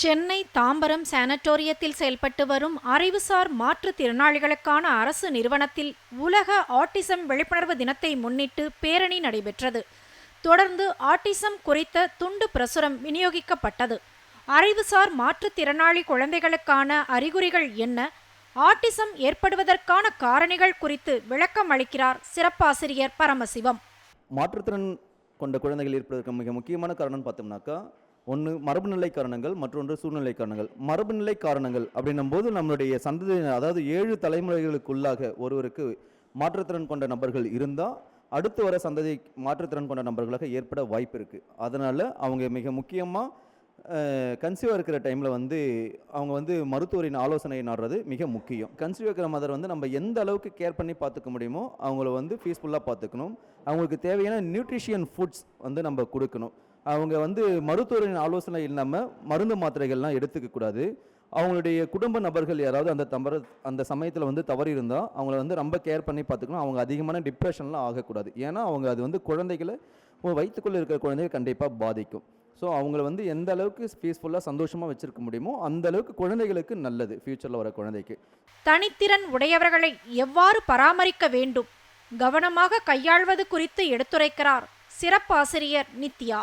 சென்னை தாம்பரம் சானட்டோரியத்தில் செயல்பட்டு வரும் அறிவுசார் மாற்றுத்திறனாளிகளுக்கான அரசு நிறுவனத்தில் உலக ஆட்டிசம் விழிப்புணர்வு தினத்தை முன்னிட்டு பேரணி நடைபெற்றது. தொடர்ந்து ஆட்டிசம் குறித்த துண்டு பிரசுரம் விநியோகிக்கப்பட்டது. அறிவுசார் மாற்றுத்திறனாளி குழந்தைகளுக்கான அறிகுறிகள் என்ன? ஆட்டிசம் ஏற்படுவதற்கான காரணிகள் குறித்து விளக்கம் அளிக்கிறார் சிறப்பாசிரியர் பரமசிவம். மாற்றுத்திறன் கொண்ட குழந்தைகள் இருப்பதற்கு மிக முக்கியமான காரணம் பார்த்தோம்னாக்கா ஒன்று மரபுநிலை காரணங்கள் மற்றொன்று சூழ்நிலை காரணங்கள். மரபுநிலை காரணங்கள் அப்படின்னும் போது நம்மளுடைய சந்ததியினர் அதாவது ஏழு தலைமுறைகளுக்குள்ளாக ஒருவருக்கு மாற்றுத்திறன் கொண்ட நபர்கள் இருந்தால் அடுத்து வர சந்ததி மாற்றுத்திறன் கொண்ட நபர்களாக ஏற்பட வாய்ப்பு இருக்குது அதனால் அவங்க மிக முக்கியமாக கன்சீவாக இருக்கிற டைமில் வந்து அவங்க வந்து மருத்துவரின் ஆலோசனை நாடுறது மிக முக்கியம். கன்சீவ் இருக்கிற மதர் வந்து நம்ம எந்த அளவுக்கு கேர் பண்ணி பார்த்துக்க முடியுமோ அவங்கள வந்து பீஸ்ஃபுல்லாக பார்த்துக்கணும். அவங்களுக்கு தேவையான நியூட்ரிஷியன் ஃபுட்ஸ் வந்து நம்ம கொடுக்கணும். அவங்க வந்து மருத்துவரின் ஆலோசனை இல்லாமல் மருந்து மாத்திரைகள்லாம் எடுத்துக்கக்கூடாது அவங்களுடைய குடும்ப நபர்கள் யாராவது அந்த தவறு அந்த சமயத்தில் வந்து தவறி இருந்தால் அவங்கள வந்து ரொம்ப கேர் பண்ணி பார்த்துக்கணும். அவங்க அதிகமான டிப்ரெஷன்லாம் ஆகக்கூடாது. ஏன்னா அவங்க அது வந்து குழந்தைகளை வயிற்றுக்குள்ளே இருக்கிற குழந்தைகள் கண்டிப்பாக பாதிக்கும். ஸோ அவங்கள வந்து எந்த அளவுக்கு பீஸ்ஃபுல்லாக சந்தோஷமாக வச்சுருக்க முடியுமோ அந்த அளவுக்கு குழந்தைகளுக்கு நல்லது ஃப்யூச்சரில் வர குழந்தைக்கு. தனித்திறன் உடையவர்களை எவ்வாறு பராமரிக்க வேண்டும்? கவனமாக கையாள்வது குறித்து எடுத்துரைக்கிறார் சிறப்பாசிரியர் நித்யா.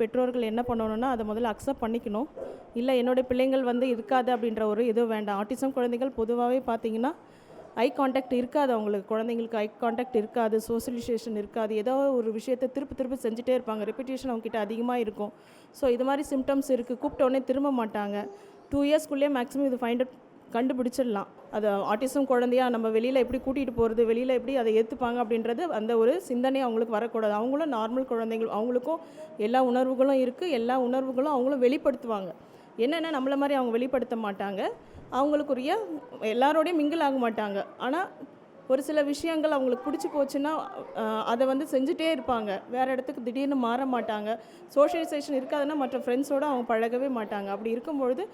பெற்றோர்கள் என்ன பண்ணணும்னா அதை முதல்ல அக்செப்ட் பண்ணிக்கணும். இல்லை என்னுடைய பிள்ளைங்கள் வந்து இருக்காது அப்படின்ற ஒரு இது வேண்டாம். ஆட்டிசம் குழந்தைகள் பொதுவாகவே பார்த்தீங்கன்னா ஐ காண்டாக்ட் இருக்காது அவங்களுக்கு. குழந்தைங்களுக்கு ஐ காண்டாக்ட் இருக்காது சோசியலைசேஷன் இருக்காது. ஏதோ ஒரு விஷயத்தை திருப்பி திருப்பி செஞ்சுட்டே இருப்பாங்க. ரெப்பிட்டேஷன் அவங்ககிட்ட அதிகமாக இருக்கும். ஸோ இது மாதிரி சிம்டம்ஸ் இருக்குது கூப்பிட்ட உடனே திரும்ப மாட்டாங்க. டூ இயர்ஸ்க்குள்ளேயே மேக்ஸிமம் இது ஃபைண்ட் அவுட் கண்டுபிடிச்சிடலாம். அது ஆட்டிசம் குழந்தையா நம்ம வெளியில் எப்படி கூட்டிகிட்டு போகிறது வெளியில் எப்படி அதை ஏற்றுப்பாங்க அப்படின்றது அந்த ஒரு சிந்தனை அவங்களுக்கு வரக்கூடாது. அவங்களும் நார்மல் குழந்தைகள் அவங்களுக்கும் எல்லா உணர்வுகளும் இருக்குது எல்லா உணர்வுகளும் அவங்களும் வெளிப்படுத்துவாங்க. என்னென்ன நம்மளை மாதிரி அவங்க வெளிப்படுத்த மாட்டாங்க. அவங்களுக்குரிய எல்லாரோடையும் மிங்கிள் ஆக மாட்டாங்க. ஆனால் ஒரு சில விஷயங்கள் அவங்களுக்கு பிடிச்சி போச்சுன்னா அதை வந்து செஞ்சுட்டே இருப்பாங்க. வேறு இடத்துக்கு திடீர்னு மாற மாட்டாங்க. சோஷியலைசேஷன் இருக்காதுன்னா மற்ற ஃப்ரெண்ட்ஸோடு அவங்க பழகவே மாட்டாங்க. அப்படி இருக்கும்பொழுது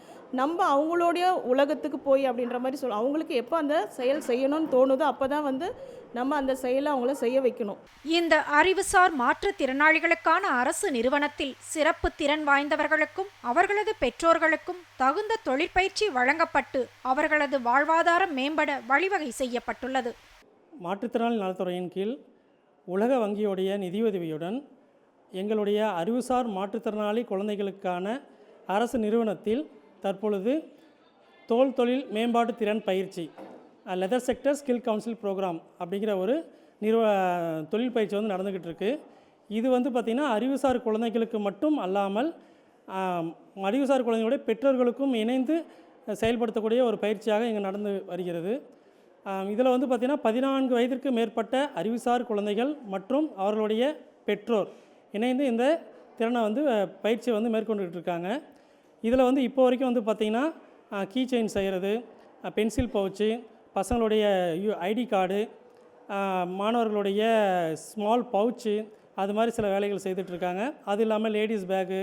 நம்ம அவங்களோடைய உலகத்துக்கு போய் அப்படின்ற மாதிரி சொல்ல அவங்களுக்கு எப்போ அந்த செயல் செய்யணும்னு தோணுதோ அப்போ தான் வந்து நம்ம அந்த செயலை அவங்கள செய்ய வைக்கணும். இந்த அறிவுசார் மாற்றுத்திறனாளிகளுக்கான அரசு நிறுவனத்தில் சிறப்பு திறன் வாய்ந்தவர்களுக்கும் அவர்களது பெற்றோர்களுக்கும் தகுந்த தொழிற்பயிற்சி வழங்கப்பட்டு அவர்களது வாழ்வாதாரம் மேம்பட வழிவகை செய்யப்பட்டுள்ளது. மாற்றுத்திறனாளி நலத்துறையின் கீழ் உலக வங்கியுடைய நிதியுதவியுடன் எங்களுடைய அறிவுசார் மாற்றுத்திறனாளி குழந்தைகளுக்கான அரசு நிறுவனத்தில் தற்பொழுது தோல் தொழில் மேம்பாட்டு திறன் பயிற்சி leather sector skill council programme அப்படிங்கிற ஒரு நிறுவ தொழில் பயிற்சி வந்து நடந்துக்கிட்டு இருக்கு. இது வந்து பார்த்திங்கன்னா அறிவுசார் குழந்தைகளுக்கு மட்டும் அல்லாமல் அறிவுசார் குழந்தைகளுடைய பெற்றோர்களுக்கும் இணைந்து செயல்படுத்தக்கூடிய ஒரு பயிற்சியாக இங்கே நடந்து வருகிறது. இதில் வந்து பார்த்திங்கன்னா பதினான்கு வயதிற்கு மேற்பட்ட அறிவுசார் குழந்தைகள் மற்றும் அவர்களுடைய பெற்றோர் இணைந்து இந்த திறனை வந்து பயிற்சியை வந்து மேற்கொண்டுகிட்டு இருக்காங்க. இதில் வந்து இப்போ வரைக்கும் வந்து பார்த்திங்கன்னா கீ செயின் செய்கிறது பென்சில் பவுச்சு பசங்களுடைய ஐடி கார்டு மாணவர்களுடைய ஸ்மால் பவுச்சு அது மாதிரி சில வேலைகள் செய்துட்ருக்காங்க அது இல்லாமல் ladies bag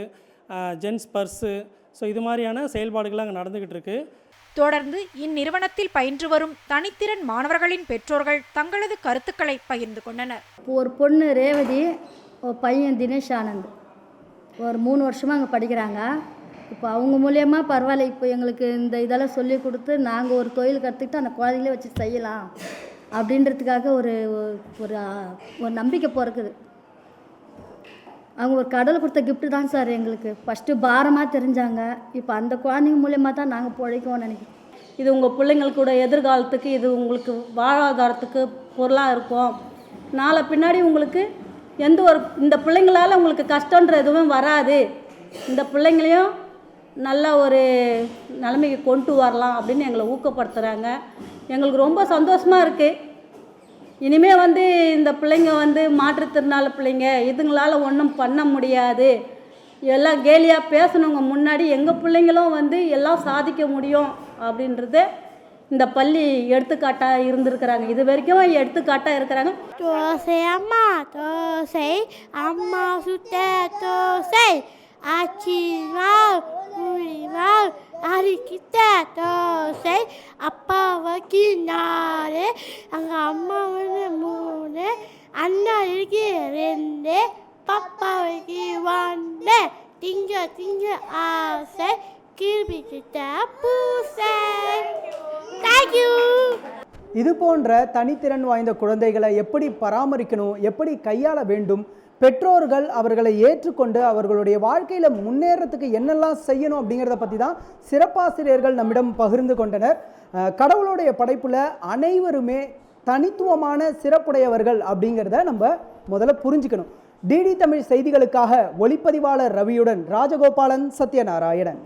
gents purse so இது மாதிரியான செயல்பாடுகள் அங்கே நடந்துக்கிட்டு இருக்குது தொடர்ந்து இந்நிறுவனத்தில் பயின்று வரும் தனித்திறன் மாணவர்களின் பெற்றோர்கள் தங்களது கருத்துக்களை பகிர்ந்து கொண்டனர். இப்போ ஒரு பொண்ணு ரேவதி ஒரு பையன் தினேஷ் ஆனந்த். ஒரு மூணு வருஷமாக அங்கே படிக்கிறாங்க. இப்போ அவங்க மூலயமா பரவாயில்ல. இப்போ எங்களுக்கு இந்த இதெல்லாம் சொல்லி கொடுத்து நாங்கள் ஒரு தொழில் கற்றுக்கிட்டு அந்த குழந்தைங்களே வச்சு செய்யலாம் அப்படின்றதுக்காக ஒரு ஒரு ஒரு நம்பிக்கை பிறக்குது. அவங்க ஒரு கடவுள் கொடுத்த கிஃப்ட்டு தான் சார் எங்களுக்கு. ஃபஸ்ட்டு பாரமாக தெரிஞ்சாங்க. இப்போ அந்த குழந்தைங்க மூலியமாக தான் நாங்கள் பிழைக்கோம்னு நினைக்கிறோம். இது உங்கள் பிள்ளைங்களுக்கூட எதிர்காலத்துக்கு இது உங்களுக்கு வாழ்வாதாரத்துக்கு பொருளாக இருக்கும். நாளை பின்னாடி உங்களுக்கு எந்த ஒரு இந்த பிள்ளைங்களால் உங்களுக்கு கஷ்டன்ற எதுவும் வராது. இந்த பிள்ளைங்களையும் நல்ல ஒரு நிலைமைக்கு கொண்டு வரலாம் அப்படின்னு எங்களை ஊக்கப்படுத்துகிறாங்க எங்களுக்கு ரொம்ப சந்தோஷமாக இருக்குது இனிமே வந்து இந்த பிள்ளைங்க வந்து மாற்றுத்திறனாளி பிள்ளைங்க இதுங்களால் ஒன்றும் பண்ண முடியாது. எல்லாம் கேலியாக பேசணுங்க முன்னாடி எங்கள் பிள்ளைங்களும் வந்து எல்லாம் சாதிக்க முடியும் அப்படின்றது இந்த பள்ளி எடுத்துக்காட்டாக இருந்திருக்கிறாங்க. இது வரைக்கும் எடுத்துக்காட்டாக இருக்கிறாங்க. தோசை அம்மா தோசை அம்மா சுத்த தோசை. ஆச்சி மாவு புளி மாவு அரிக்கிட்ட தோசை அப்பா வைக்கினாரு அங்கே அம்மா மூணு அண்ணா இருக்கு ரெண்டு பாப்பா ஒன்று திங்க திங்க ஆசை Kiribikita Pusey. Thank you. இது போன்ற தனித்திறன் வாய்ந்த குழந்தைகளை எப்படி பராமரிக்கணும் எப்படி கையாள வேண்டும் பெற்றோர்கள் அவர்களை ஏற்றுக்கொண்டு அவர்களுடைய வாழ்க்கையில் முன்னேறத்துக்கு என்னெல்லாம் செய்யணும் அப்படிங்கிறத பற்றி தான் சிறப்பாசிரியர்கள் நம்மிடம் பகிர்ந்து கொண்டனர். கடவுளுடைய படைப்பில் அனைவருமே தனித்துவமான சிறப்புடையவர்கள் அப்படிங்கிறத நம்ம முதல்ல புரிஞ்சுக்கணும். டிடி தமிழ் செய்திகளுக்காக ஒளிப்பதிவாளர் ரவியுடன் ராஜகோபாலன் சத்யநாராயணன்.